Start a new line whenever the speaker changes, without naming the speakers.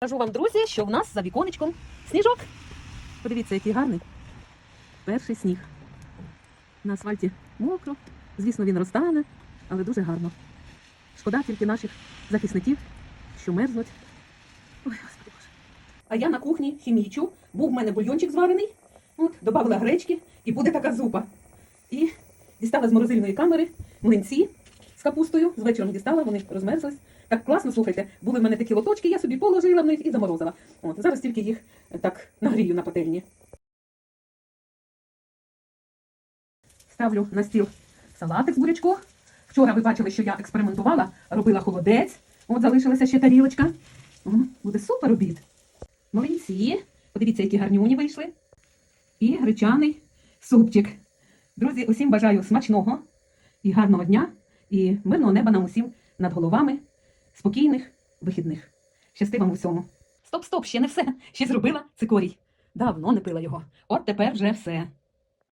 Кажу вам, друзі, що в нас за віконечком сніжок. Подивіться, який гарний. Перший сніг. На асфальті мокро. Звісно, він розтане, але дуже гарно. Шкода тільки наших захисників, що мерзнуть. Ой, господи боже. А я на кухні хімічу. Був в мене бульйончик зварений. От, додавала гречки і буде така зупа. І дістала з морозильної камери млинці капустою. З дістала, вони розмерзлись. Так класно, слухайте, були в мене такі лоточки, я собі положила в них і заморозила. От, зараз тільки їх е, так нагрію на пательні. Ставлю на стіл салатик з бурячком. Вчора ви бачили, що я експериментувала, робила холодець. От залишилася ще тарілочка. О, буде супер обід. Млинці. Подивіться, які гарнюні вийшли. І гречаний супчик. Друзі, усім бажаю смачного і гарного дня, і мирного неба нам усім над головами, спокійних вихідних. Щасти вам усьому. Стоп, стоп, ще не все. Ще зробила цикорій. Давно не пила його. От тепер вже все.